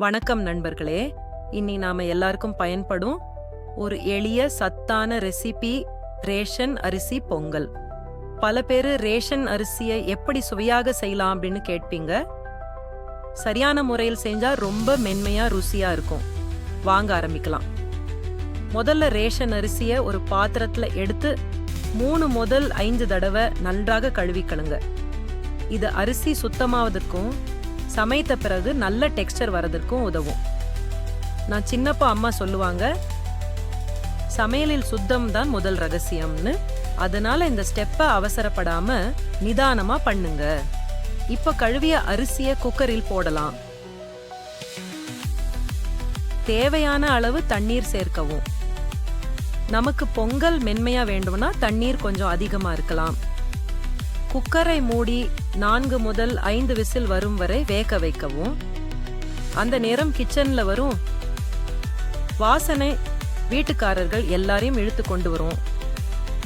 வணக்கம் நண்பர்களே. இன்னி நாம எல்லாருக்கும் பயன்படும் ஒரு எளிய சத்தான ரெசிபி ரேஷன் அரிசி பொங்கல். பல பேர் ரேஷன் அரிசியை எப்படி சுவையாக செய்யலாம் அப்படின்னு கேட்பீங்க. சரியான முறையில் செஞ்சா ரொம்ப மென்மையா ருசியா இருக்கும். வாங்க ஆரம்பிக்கலாம். முதல்ல ரேஷன் அரிசியை ஒரு பாத்திரத்துல எடுத்து மூணு முதல் ஐந்து தடவை நன்றாக கழுவிக்கணுங்க. இது அரிசி சுத்தமாவதற்கும் சமைத்த பிறகு நல்ல டெக்ஸ்டர் வரதற்கும் உதவும். நான் சின்னப்பா அம்மா சொல்லுவாங்க சமையலில் சுத்தம் தான் முதல் ரகசியம்னு. அதனால இந்த ஸ்டெப்பை அவசரப்படாம நிதானமா பண்ணுங்க. இப்ப கழுவிய அரிசிய குக்கரில் போடலாம். தேவையான அளவு தண்ணீர் சேர்க்கவும். நமக்கு பொங்கல் மென்மையா வேண்டும்னா தண்ணீர் கொஞ்சம் அதிகமா இருக்கலாம். குக்கரை மூடி நான்கு முதல் ஐந்து விசில் வரும் வரை வேக வைக்கவும். அந்த நேரம் கிச்சன்ல வரும் வாசனை வீட்டுக்காரர்கள் எல்லாரையும் இழுத்து கொண்டு வரும்.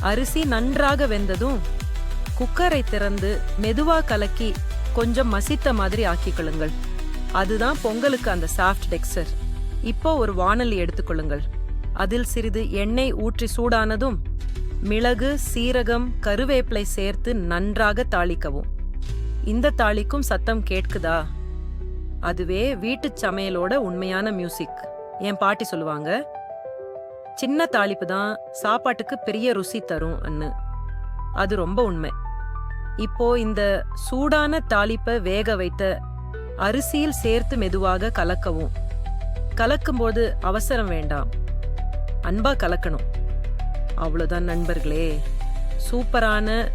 அரிசி நன்றாக வெந்ததும் குக்கரை திறந்து மெதுவா கலக்கி கொஞ்சம் மசித்த மாதிரி ஆக்கிக்கொள்ளுங்கள் அதுதான் பொங்கலுக்கு அந்த சாஃப்ட் டெக்ஸ்டர் இப்போ ஒரு வானலி எடுத்துக்கொள்ளுங்கள் அதில் சிறிது எண்ணெய் ஊற்றி சூடானதும் மிளகு சீரகம் கருவேப்பிலை சேர்த்து நன்றாக தாளிக்கவும். இந்த தாளிக்கும் சத்தம் கேட்குதா? அதுவே வீட்டுச் சமையலோட உண்மையான மியூசிக் என் பாட்டி சொல்லுவாங்க சின்ன தாளிப்பு தான் சாப்பாட்டுக்கு பெரிய ருசி தரும் அன்னு. அது ரொம்ப உண்மை. இப்போ இந்த சூடான தாளிப்பை வேக வைத்த அரிசியில் சேர்த்து மெதுவாக கலக்கவும். கலக்கும்போது அவசரம் வேண்டாம். அன்பா கலக்கணும். அவ்வளோதான் நண்பர்களே. சூப்பரான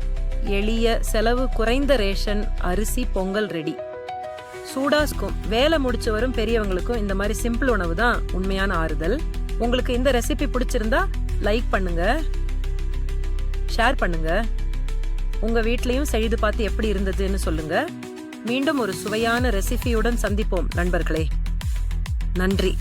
எளிய செலவு குறைந்த ரேஷன் அரிசி பொங்கல் ரெடி. சூடாஸ்க்கும் வேலை முடிச்சு வரும் பெரியவங்களுக்கும் இந்த மாதிரி சிம்பிள் உணவு தான் உண்மையான ஆறுதல். உங்களுக்கு இந்த ரெசிபி பிடிச்சிருந்தா லைக் பண்ணுங்க ஷேர் பண்ணுங்க. உங்க வீட்லயும் செய்து பார்த்து எப்படி இருந்ததுன்னு சொல்லுங்க. மீண்டும் ஒரு சுவையான ரெசிபியுடன் சந்திப்போம் நண்பர்களே. நன்றி.